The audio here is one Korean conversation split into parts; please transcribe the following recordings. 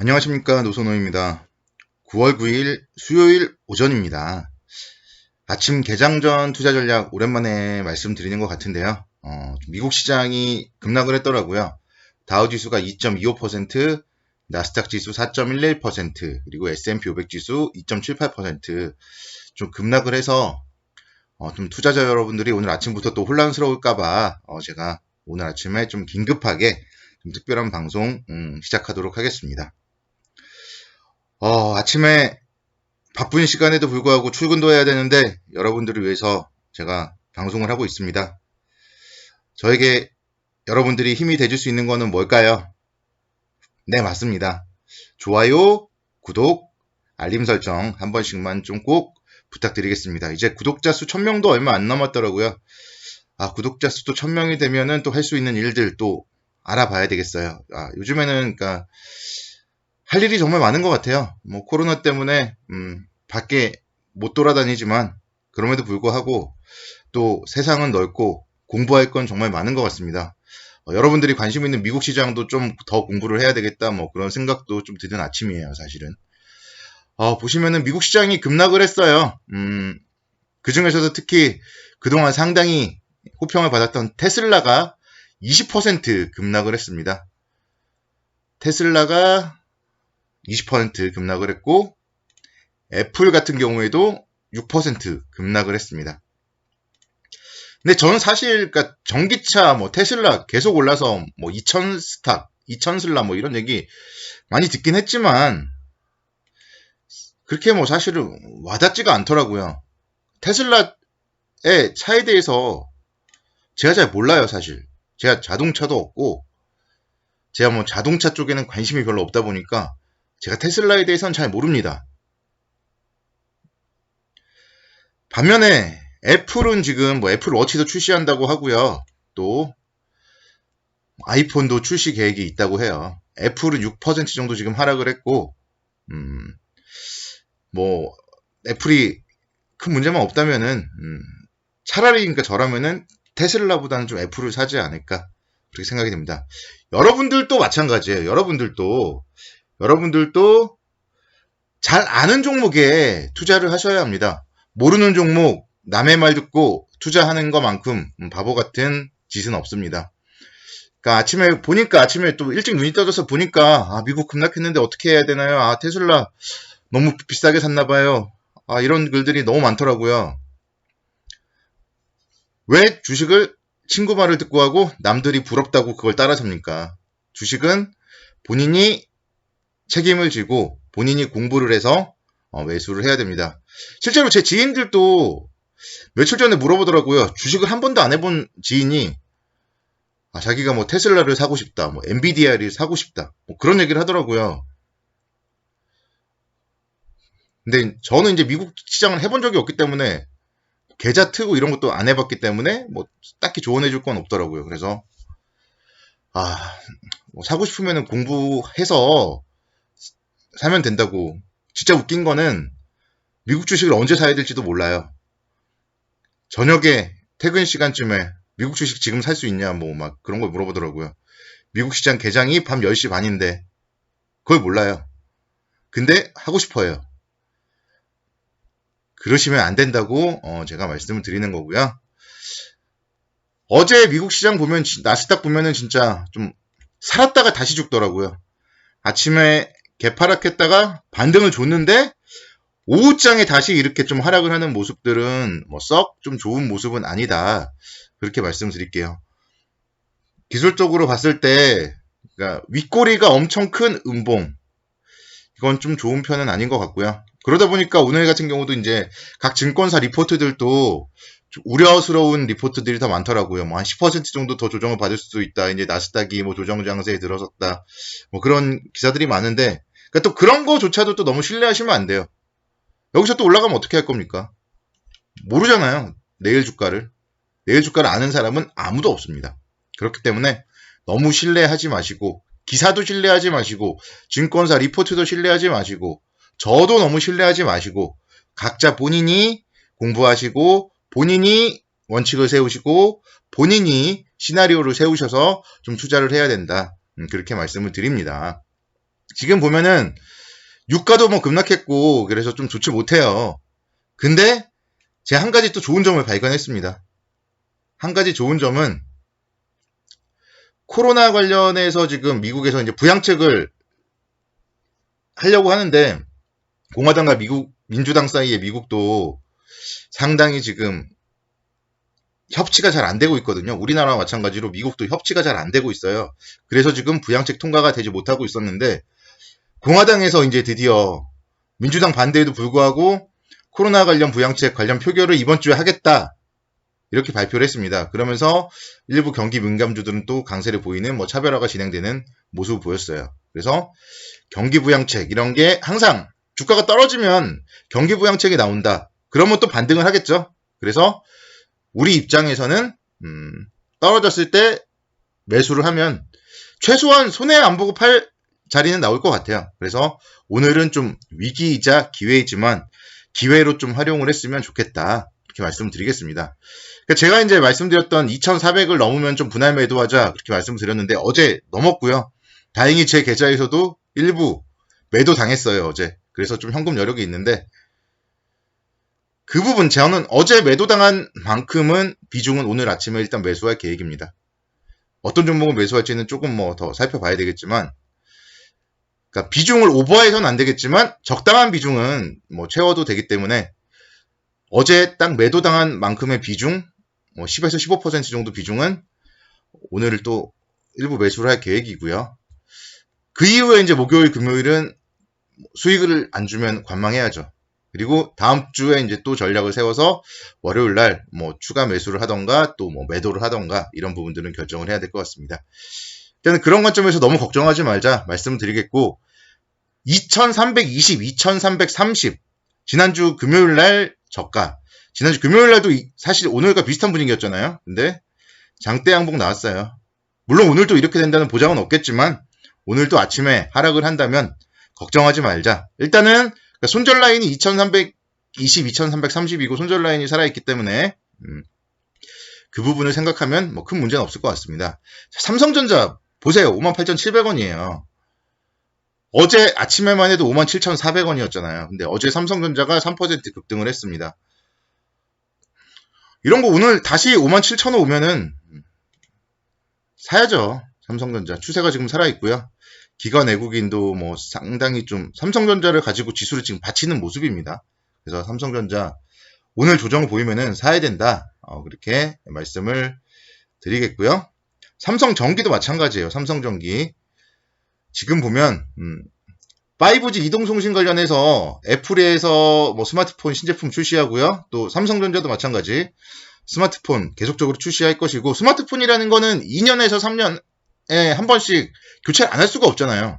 안녕하십니까 노선호입니다. 9월 9일 수요일 오전입니다. 아침 개장 전 투자 전략 오랜만에 말씀드리는 것 같은데요. 어, 미국 시장이 급락을 했더라고요. 다우 지수가 2.25%, 나스닥 지수 4.11%, 그리고 S&P 500 지수 2.78%좀 급락을 해서 어, 좀 투자자 여러분들이 오늘 아침부터 또 혼란스러울까봐 어, 제가 오늘 아침에 좀 긴급하게 좀 특별한 방송 음, 시작하도록 하겠습니다. 어, 아침에 바쁜 시간에도 불구하고 출근도 해야 되는데 여러분들을 위해서 제가 방송을 하고 있습니다. 저에게 여러분들이 힘이 돼줄 수 있는 거는 뭘까요? 네, 맞습니다. 좋아요, 구독, 알림 설정 한 번씩만 좀 꼭 부탁드리겠습니다. 이제 구독자 수 1000명도 얼마 안 남았더라고요. 아, 구독자 수도 1000명이 되면은 또 할 수 있는 일들 또 알아봐야 되겠어요. 아, 요즘에는 그러니까 할 일이 정말 많은 것 같아요. 뭐 코로나 때문에 음, 밖에 못 돌아다니지만 그럼에도 불구하고 또 세상은 넓고 공부할 건 정말 많은 것 같습니다. 어, 여러분들이 관심 있는 미국 시장도 좀 더 공부를 해야 되겠다 뭐 그런 생각도 좀 드는 아침이에요 사실은. 어, 보시면은 미국 시장이 급락을 했어요. 음, 그 중에서도 특히 그동안 상당히 호평을 받았던 테슬라가 20% 급락을 했습니다. 테슬라가 20% 급락을 했고 애플 같은 경우에도 6% 급락을 했습니다. 근데 저는 사실 그러니까 전기차 뭐 테슬라 계속 올라서 뭐 2000 스탑, 2000 슬라 뭐 이런 얘기 많이 듣긴 했지만 그렇게 뭐 사실은 와닿지가 않더라고요. 테슬라의 차에 대해서 제가 잘 몰라요, 사실. 제가 자동차도 없고 제가 뭐 자동차 쪽에는 관심이 별로 없다 보니까 제가 테슬라에 대해서는 잘 모릅니다. 반면에 애플은 지금 뭐 애플 워치도 출시한다고 하고요. 또 아이폰도 출시 계획이 있다고 해요. 애플은 6% 정도 지금 하락을 했고, 음, 뭐 애플이 큰 문제만 없다면은 음, 차라리 그러니까 저라면은 테슬라보다는 좀 애플을 사지 않을까 그렇게 생각이 됩니다. 여러분들도 마찬가지예요. 여러분들도 여러분들도 잘 아는 종목에 투자를 하셔야 합니다. 모르는 종목, 남의 말 듣고 투자하는 것만큼 바보 같은 짓은 없습니다. 그러니까 아침에 보니까 아침에 또 일찍 눈이 떠져서 보니까 아 미국 급락했는데 어떻게 해야 되나요? 아 테슬라 너무 비싸게 샀나 봐요. 아 이런 글들이 너무 많더라고요. 왜 주식을 친구 말을 듣고 하고 남들이 부럽다고 그걸 따라 삽니까? 주식은 본인이 책임을 지고 본인이 공부를 해서 어, 매수를 해야 됩니다. 실제로 제 지인들도 며칠 전에 물어보더라고요. 주식을 한 번도 안 해본 지인이 아, 자기가 뭐 테슬라를 사고 싶다, 뭐 엔비디아를 사고 싶다, 뭐 그런 얘기를 하더라고요. 근데 저는 이제 미국 시장을 해본 적이 없기 때문에 계좌 트고 이런 것도 안 해봤기 때문에 뭐 딱히 조언해 줄 건 없더라고요. 그래서 아, 뭐 사고 싶으면 공부해서 사면 된다고. 진짜 웃긴 거는 미국 주식을 언제 사야 될지도 몰라요. 저녁에 퇴근 시간쯤에 미국 주식 지금 살 수 있냐 뭐 막 그런 걸 물어보더라고요. 미국 시장 개장이 밤 10시 반인데 그걸 몰라요. 근데 하고 싶어요. 그러시면 안 된다고 어 제가 말씀을 드리는 거고요. 어제 미국 시장 보면 나스닥 보면은 진짜 좀 살았다가 다시 죽더라고요. 아침에 개파락했다가 반등을 줬는데 오후장에 다시 이렇게 좀 하락을 하는 모습들은 뭐 썩 좀 좋은 모습은 아니다. 그렇게 말씀드릴게요. 기술적으로 봤을 때 그러니까 윗꼬리가 엄청 큰 음봉 이건 좀 좋은 편은 아닌 것 같고요. 그러다 보니까 오늘 같은 경우도 이제 각 증권사 리포트들도 우려스러운 리포트들이 더 많더라고요. 뭐 한 10% 정도 더 조정을 받을 수도 있다. 이제 나스닥이 뭐 조정 장세에 들어섰다. 뭐 그런 기사들이 많은데 그러니까 또 그런 거조차도 또 너무 신뢰하시면 안 돼요. 여기서 또 올라가면 어떻게 할 겁니까? 모르잖아요. 내일 주가를. 내일 주가를 아는 사람은 아무도 없습니다. 그렇기 때문에 너무 신뢰하지 마시고 기사도 신뢰하지 마시고 증권사 리포트도 신뢰하지 마시고 저도 너무 신뢰하지 마시고 각자 본인이 공부하시고 본인이 원칙을 세우시고 본인이 시나리오를 세우셔서 좀 투자를 해야 된다. 음, 그렇게 말씀을 드립니다. 지금 보면은 유가도 뭐 급락했고 그래서 좀 좋지 못해요. 근데 제가 한 가지 또 좋은 점을 발견했습니다. 한 가지 좋은 점은 코로나 관련해서 지금 미국에서 이제 부양책을 하려고 하는데 공화당과 미국 민주당 사이에 미국도 상당히 지금 협치가 잘 안 되고 있거든요. 우리나라와 마찬가지로 미국도 협치가 잘 안 되고 있어요. 그래서 지금 부양책 통과가 되지 못하고 있었는데 공화당에서 이제 드디어 민주당 반대에도 불구하고 코로나 관련 부양책 관련 표결을 이번 주에 하겠다. 이렇게 발표를 했습니다. 그러면서 일부 경기 민감주들은 또 강세를 보이는 뭐 차별화가 진행되는 모습을 보였어요. 그래서 경기 부양책 이런 게 항상 주가가 떨어지면 경기 부양책이 나온다. 그러면 또 반등을 하겠죠. 그래서 우리 입장에서는 음, 떨어졌을 때 매수를 하면 최소한 손해 안 보고 팔 자리는 나올 것 같아요. 그래서 오늘은 좀 위기이자 기회이지만 기회로 좀 활용을 했으면 좋겠다. 이렇게 말씀드리겠습니다. 그러니까 제가 이제 말씀드렸던 2,400을 넘으면 좀 분할 매도하자 그렇게 말씀드렸는데 어제 넘었고요. 다행히 제 계좌에서도 일부 매도 당했어요 어제. 그래서 좀 현금 여력이 있는데 그 부분 저는 어제 매도당한 만큼은 비중은 오늘 아침에 일단 매수할 계획입니다. 어떤 종목을 매수할지는 조금 뭐 더 살펴봐야 되겠지만 그러니까 비중을 오버해서는 안 되겠지만 적당한 비중은 뭐 채워도 되기 때문에 어제 딱 매도당한 만큼의 비중 뭐 10에서 15% 정도 비중은 오늘 또 일부 매수를 할 계획이고요. 그 이후에 이제 목요일 금요일은 수익을 안 주면 관망해야죠. 그리고 다음 주에 이제 또 전략을 세워서 월요일 날 뭐 추가 매수를 하던가 또 뭐 매도를 하던가 이런 부분들은 결정을 해야 될 것 같습니다. 일단은 그런 관점에서 너무 걱정하지 말자 말씀드리겠고 2320, 2330 지난주 금요일 날 저가 지난주 금요일 날도 이- 사실 오늘과 비슷한 분위기였잖아요. 근데 장대 양봉 나왔어요. 물론 오늘도 이렇게 된다는 보장은 없겠지만 오늘도 아침에 하락을 한다면 걱정하지 말자. 일단은 그러니까 손절 라인이 2320, 2330이고 손절 라인이 살아있기 때문에 음, 그 부분을 생각하면 뭐 큰 문제는 없을 것 같습니다. 자, 삼성전자 보세요. 58,700원이에요. 어제 아침에만 해도 57,400원이었잖아요. 근데 어제 삼성전자가 3% 급등을 했습니다. 이런 거 오늘 다시 57,000원 오면은 음, 사야죠. 삼성전자. 추세가 지금 살아있고요. 기관 외국인도 뭐 상당히 좀 삼성전자를 가지고 지수를 지금 받치는 모습입니다. 그래서 삼성전자 오늘 조정을 보이면은 사야 된다. 어, 그렇게 말씀을 드리겠고요. 삼성전기도 마찬가지예요. 삼성전기. 지금 보면 음, 5G 이동통신 관련해서 애플에서 뭐 스마트폰 신제품 출시하고요. 또 삼성전자도 마찬가지 스마트폰 계속적으로 출시할 것이고 스마트폰이라는 거는 2년에서 3년에 한 번씩 교체를 안 할 수가 없잖아요.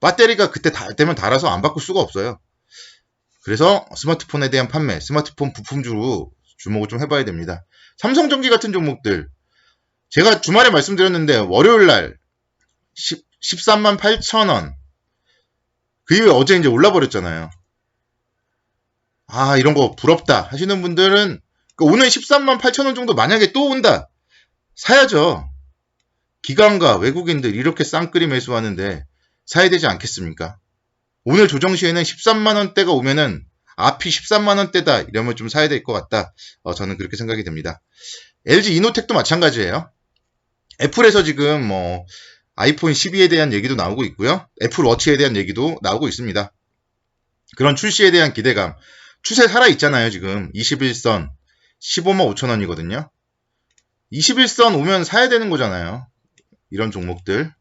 배터리가 그때 달 때면 닳아서 안 바꿀 수가 없어요. 그래서 스마트폰에 대한 판매, 스마트폰 부품주로 주목을 좀 해봐야 됩니다. 삼성전기 같은 종목들 제가 주말에 말씀드렸는데 월요일 날 10, 13만 8천 원. 그 이후에 어제 이제 올라버렸잖아요. 아, 이런 거 부럽다 하시는 분들은 그 오늘 13만 8천 원 정도 만약에 또 온다. 사야죠. 기관과 외국인들 이렇게 쌍끌이 매수하는데 사야 되지 않겠습니까? 오늘 조정 시에는 13만 원대가 오면은 앞이 13만 원대다 이러면 좀 사야 될 것 같다. 어, 저는 그렇게 생각이 됩니다. LG 이노텍도 마찬가지예요. 애플에서 지금 뭐 아이폰 12에 대한 얘기도 나오고 있고요. 애플 워치에 대한 얘기도 나오고 있습니다. 그런 출시에 대한 기대감. 추세 살아 있잖아요, 지금. 21선 15만 5천 원이거든요. 21선 오면 사야 되는 거잖아요. 이런 종목들.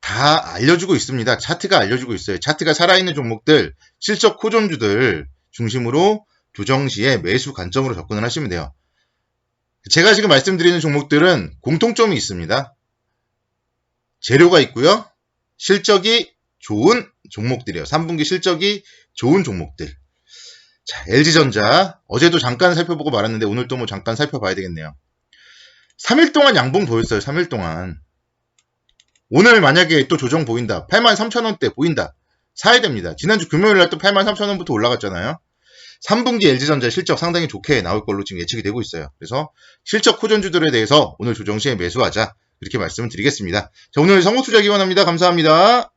다 알려주고 있습니다. 차트가 알려주고 있어요. 차트가 살아있는 종목들, 실적 호전주들 중심으로 조정 시에 매수 관점으로 접근을 하시면 돼요. 제가 지금 말씀드리는 종목들은 공통점이 있습니다. 재료가 있고요. 실적이 좋은 종목들이에요. 3분기 실적이 좋은 종목들. 자, LG전자. 어제도 잠깐 살펴보고 말았는데 오늘 또 뭐 잠깐 살펴봐야 되겠네요. 3일 동안 양봉 보였어요. 3일 동안. 오늘 만약에 또 조정 보인다. 83,000원대 보인다. 사야 됩니다. 지난주 금요일 날또 83,000원부터 올라갔잖아요. 3분기 LG전자 실적 상당히 좋게 나올 걸로 지금 예측이 되고 있어요. 그래서 실적 호전주들에 대해서 오늘 조정 시에 매수하자. 이렇게 말씀을 드리겠습니다. 자, 오늘 성공투자 기원합니다. 감사합니다.